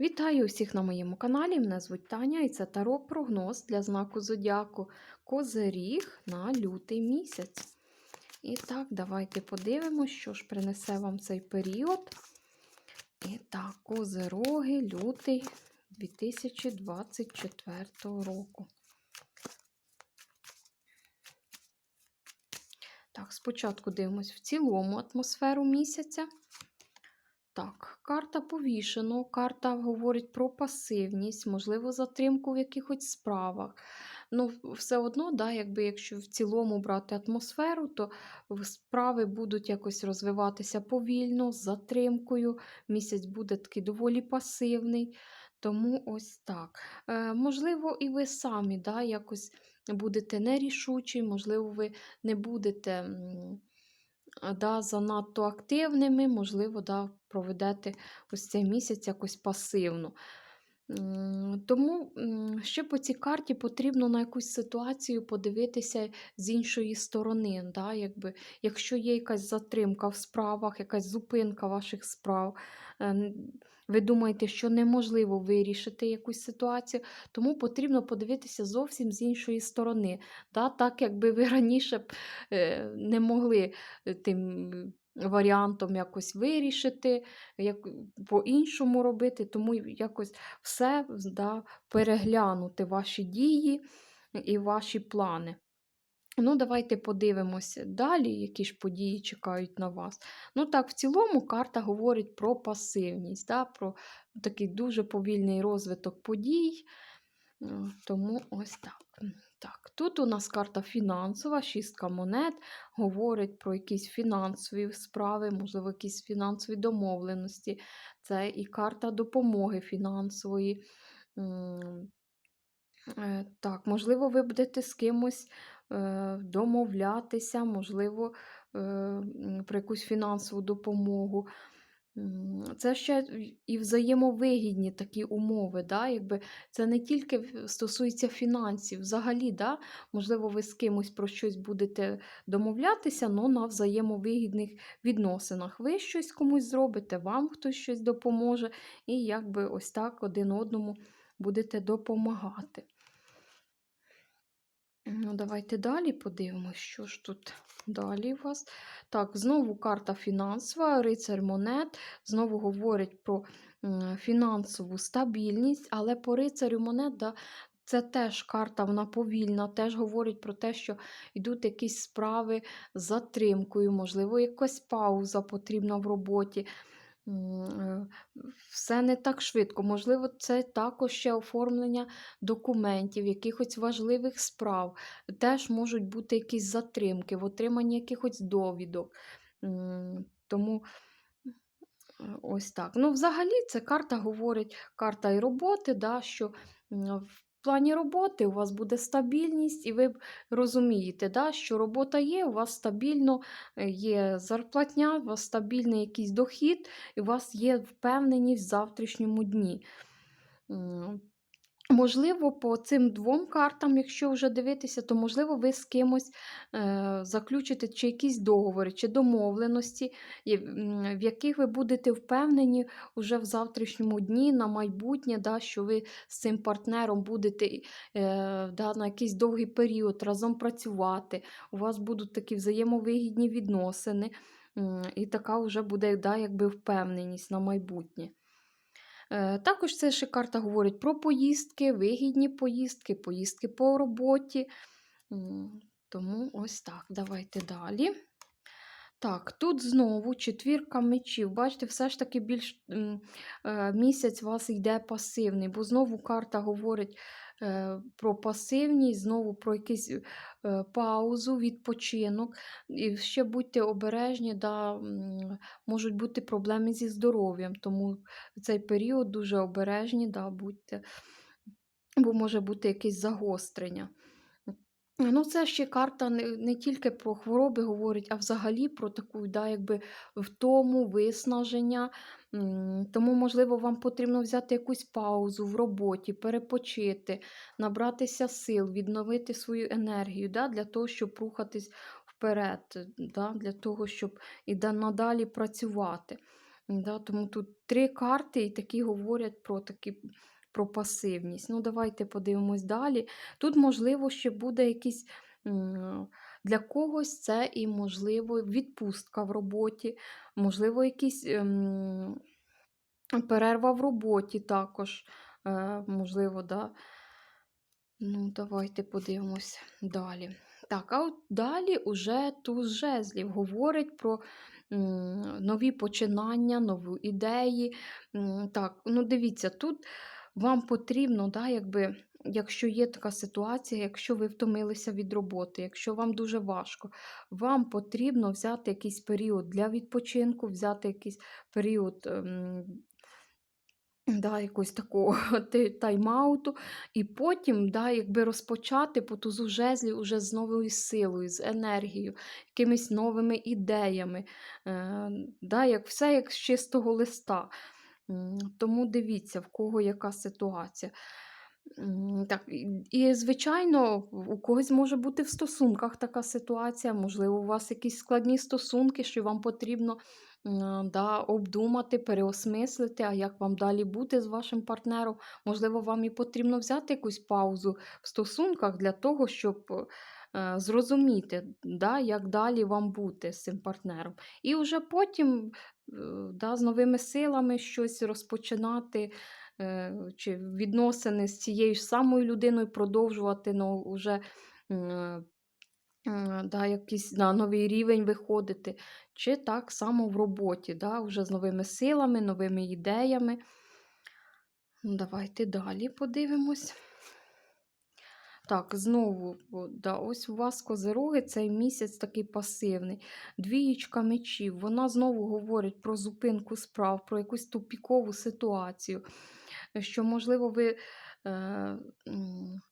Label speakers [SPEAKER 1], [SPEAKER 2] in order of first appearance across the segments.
[SPEAKER 1] Вітаю усіх на моєму каналі. Мене звуть Таня і це таро прогноз для знаку Зодіаку Козиріг на лютий місяць. І так, давайте подивимося, що ж принесе вам цей період. І так, козироги, лютий 2024 року. Так, спочатку дивимось в цілому атмосферу місяця. Так, карта повішено, карта говорить про пасивність, можливо, затримку в якихось справах. Ну, все одно, да, якби якщо в цілому брати атмосферу, то справи будуть якось розвиватися повільно, з затримкою. Місяць буде такий доволі пасивний. Тому ось так. Е, Можливо, і ви самі да, якось будете нерішучі, можливо, ви не будете. М, да, занадто активними, можливо, да, проведете ось цей місяць якось пасивно. Тому ще по цій карті потрібно на якусь ситуацію подивитися з іншої сторони. Да, якби, Якщо є якась затримка в справах, якась зупинка ваших справ, е, ви думаєте, що неможливо вирішити якусь ситуацію, тому потрібно подивитися зовсім з іншої сторони. Да, Так, якби ви раніше е, не могли е, тим варіантом якось вирішити, як по-іншому робити, тому якось все да, переглянути ваші дії і ваші плани. Ну, давайте подивимося далі, які ж події чекають на вас. Ну так, в цілому карта говорить про пасивність, да, про такий дуже повільний розвиток подій. Тому ось так. Так, тут у нас карта фінансова, шістка монет, говорить про якісь фінансові справи, можливо, якісь фінансові домовленості. Це і карта допомоги фінансової. Е, Так, можливо, ви будете з кимось е, домовлятися, можливо, е, про якусь фінансову допомогу. Це ще і взаємовигідні такі умови. Да? Якби це не тільки стосується фінансів, взагалі, да? можливо, ви з кимось про щось будете домовлятися, але на взаємовигідних відносинах. Ви щось комусь зробите, вам хтось щось допоможе, і якби ось так один одному будете допомагати. Ну, давайте далі подивимося, що ж тут далі у вас. Так, знову карта фінансова, рицар монет. Знову говорить про фінансову стабільність, але по рицарю монет, да, це теж карта, вона повільна, теж говорить про те, що йдуть якісь справи з затримкою, можливо, якась пауза потрібна в роботі. Е, Все не так швидко. Можливо, це також ще оформлення документів, якихось важливих справ. Теж можуть бути якісь затримки в отриманні якихось довідок. Тому е, ось так. Ну, взагалі, це карта говорить, карта і роботи, да, що м, в плані роботи у вас буде стабільність, і ви розумієте, да, що робота є, у вас стабільно е, є зарплатня, у вас стабільний якийсь дохід, і у вас є впевненість в завтрашньому дні. Можливо, по цим двом картам, якщо вже дивитися, то, можливо, ви з кимось е, заключите чи якісь договори, чи домовленості, в яких ви будете впевнені вже в завтрашньому дні, на майбутнє, да, що ви з цим партнером будете е, да, на якийсь довгий період разом працювати. У вас будуть такі взаємовигідні відносини, м, і така вже буде да, якби впевненість на майбутнє. Е, Також це ще карта говорить про поїздки, вигідні поїздки, поїздки по роботі. Тому ось так. Давайте далі. Так, тут знову четвірка мечів. Бачите, все ж таки більш е, місяць у вас йде пасивний, бо знову карта говорить про пасивність, знову про якусь е, паузу, відпочинок. І ще будьте обережні, да, можуть бути проблеми зі здоров'ям, тому в цей період дуже обережні, да, будьте, бо може бути якесь загострення. Ну, це ще карта не, не тільки про хвороби говорить, а взагалі про таку, да, якби втому, виснаження. Тому, можливо, вам потрібно взяти якусь паузу в роботі, перепочити, набратися сил, відновити свою енергію да, для того, щоб рухатись вперед, да, для того, щоб і да- надалі працювати. Да, тому тут три карти і такі говорять про такі, про пасивність. Ну, давайте подивимось далі. Тут, можливо, ще буде якийсь. Для когось це і, можливо, відпустка в роботі, можливо, якийсь ем, перерва в роботі також, е, можливо, да. Ну, давайте подивимось далі. Так, а от далі уже туз жезлів говорить про нові починання, нові ідеї. Так, ну дивіться, тут вам потрібно, да, якби, якщо є така ситуація, якщо ви втомилися від роботи, якщо вам дуже важко, вам потрібно взяти якийсь період для відпочинку, взяти якийсь період. ем, Да, якогось такого тайм-ауту, і потім, да, якби розпочати по тузу жезлів уже з новою силою, з енергією, якимись новими ідеями, е, да, як все як з чистого листа. Тому дивіться, в кого яка ситуація. Так, і, звичайно, у когось може бути в стосунках така ситуація, можливо, у вас якісь складні стосунки, що вам потрібно да, обдумати, переосмислити, а як вам далі бути з вашим партнером. Можливо, вам і потрібно взяти якусь паузу в стосунках для того, щоб е, зрозуміти, да, як далі вам бути з цим партнером. І вже потім да, з новими силами щось розпочинати. е, Чи відносини з цією ж самою людиною продовжувати, ну, вже М, да, якийсь на новий рівень виходити, чи так само в роботі, да, вже з новими силами, новими ідеями. Ну, Давайте далі подивимось. Так, знову, да, ось у вас козироги цей місяць такий пасивний. Двієчка мечів. Вона знову говорить про зупинку справ, про якусь тупікову ситуацію. Що, можливо, ви е,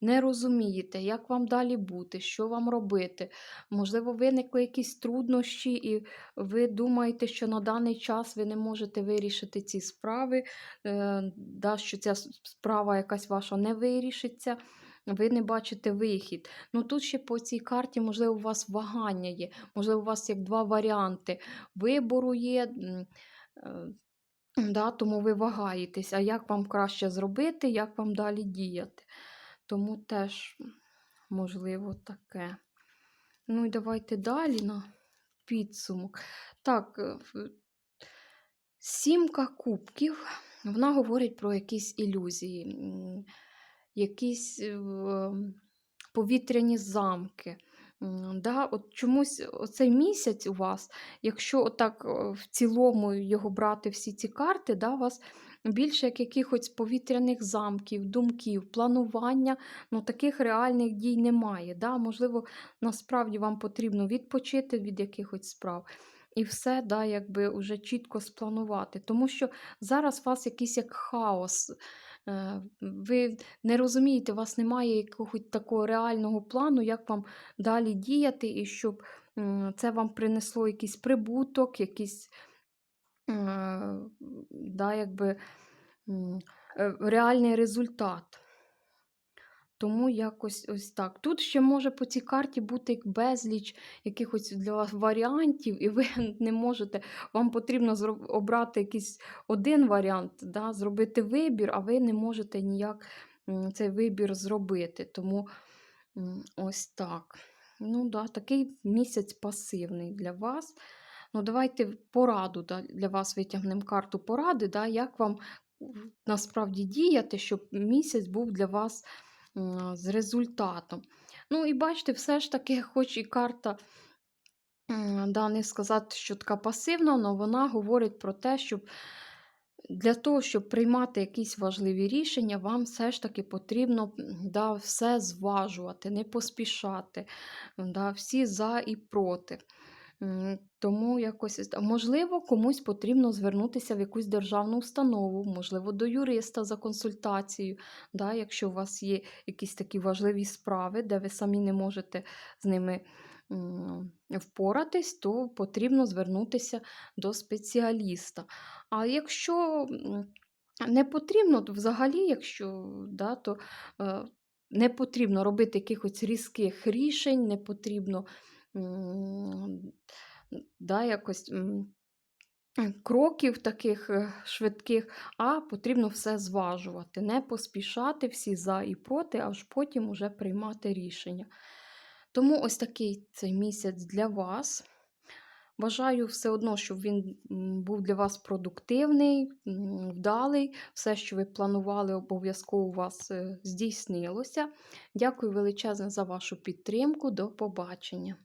[SPEAKER 1] не розумієте, як вам далі бути, що вам робити. Можливо, виникли якісь труднощі, і ви думаєте, що на даний час ви не можете вирішити ці справи, е, що ця справа якась ваша не вирішиться. Ви не бачите вихід. Ну тут ще по цій карті, можливо, у вас вагання є, можливо, у вас як два варіанти вибору є. е, Да, тому ви вагаєтесь, а як вам краще зробити, як вам далі діяти. Тому теж, можливо, таке. Ну і давайте далі на підсумок. Так, е, сімка кубків, вона говорить про якісь ілюзії, якісь е, повітряні замки. Да, от чомусь оцей місяць у вас, якщо отак е, в цілому його брати всі ці карти, да, у вас більше як якихось повітряних замків, думків, планування, ну таких реальних дій немає. Да? Можливо, насправді вам потрібно відпочити від якихось справ. І все, да, якби уже чітко спланувати. Тому що зараз у вас якийсь як хаос. Е, Ви не розумієте, у вас немає якогось такого реального плану, як вам далі діяти, і щоб це вам принесло якийсь прибуток, якийсь е, да, якби, е, реальний результат. Тому якось ось так. Тут ще може по цій карті бути безліч якихось для вас варіантів, і ви не можете, вам потрібно обрати якийсь один варіант, да, зробити вибір, а ви не можете ніяк цей вибір зробити. Тому ось так. Ну, да, такий місяць пасивний для вас. Ну, давайте пораду да, для вас витягнемо карту поради, да, як вам насправді діяти, щоб місяць був для вас з результатом. Ну, і бачите, все ж таки, хоч і карта, да, не сказати, що така пасивна, але вона говорить про те, щоб для того, щоб приймати якісь важливі рішення, вам все ж таки потрібно да, все зважувати, не поспішати, да, всі за і проти. Тому якось можливо, комусь потрібно звернутися в якусь державну установу, можливо, до юриста за консультацією, да, якщо у вас є якісь такі важливі справи, де ви самі не можете з ними впоратись, то потрібно звернутися до спеціаліста. А якщо не потрібно, то взагалі, якщо да, то е, не потрібно робити якихось різких рішень, не потрібно да, якось кроків таких е, швидких, а потрібно все зважувати, не поспішати всі за і проти, аж потім уже приймати рішення. Тому ось такий цей місяць для вас. Бажаю все одно, щоб він був для вас продуктивний, вдалий. Все, що ви планували, обов'язково у вас е, здійснилося. Дякую величезне за вашу підтримку. До побачення.